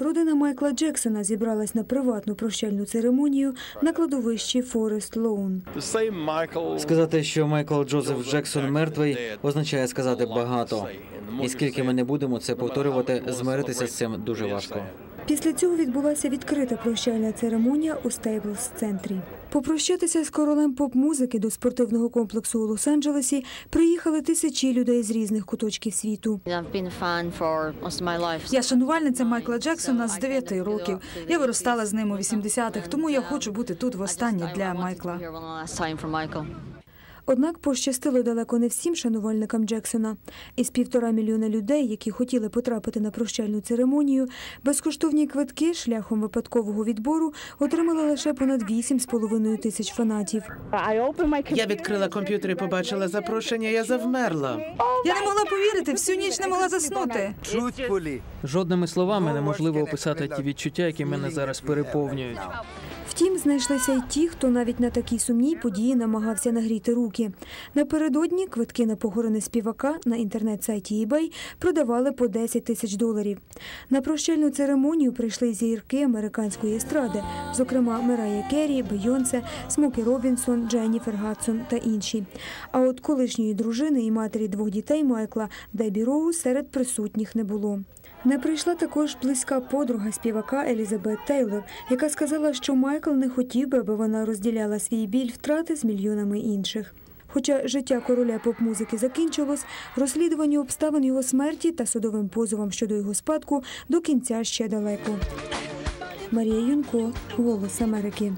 Родина Майкла Джексона зібралась на приватну прощальну церемонію на кладовищі Форест Лоун. Сказати, що Майкл Джозеф Джексон мертвий, означає сказати багато. І скільки ми не будемо це повторювати, змиритися з цим дуже важко. Після цього відбулася відкрита прощальна церемонія у Стейблс центрі. Попрощатися з королем поп-музики до спортивного комплексу у Лос-Анджелесі приїхали тисячі людей з різних куточків світу. Я шанувальниця Майкла Джексона з 9 років. Я виростала з ним у 80-х, тому я хочу бути тут востаннє для Майкла. Однак пощастило далеко не всім шанувальникам Джексона. Із півтора мільйона людей, які хотіли потрапити на прощальну церемонію, безкоштовні квитки шляхом випадкового відбору отримали лише понад 8,5 тисяч фанатів. Я відкрила комп'ютер і побачила запрошення. Я завмерла. Я не могла повірити, всю ніч не могла заснути. Жодними словами неможливо описати ті відчуття, які мене зараз переповнюють. Втім, знайшлися й ті, хто навіть на такій сумній події намагався нагріти руки. Напередодні квитки на похорони співака на інтернет-сайті eBay продавали по 10 тисяч доларів. На прощальну церемонію прийшли зірки американської естради, зокрема Мерая Керрі, Бейонсе, Смокі Робінсон, Дженніфер Гадсон та інші. А от колишньої дружини і матері двох дітей Майкла Дебі Роуз серед присутніх не було. Не прийшла також близька подруга співака Елізабет Тейлор, яка сказала, що Майкл не хотів би, аби вона розділяла свій біль втрати з мільйонами інших. Хоча життя короля поп-музики закінчилось, розслідуванню обставин його смерті та судовим позовам щодо його спадку до кінця ще далеко. Марія Юнко, Голос Америки.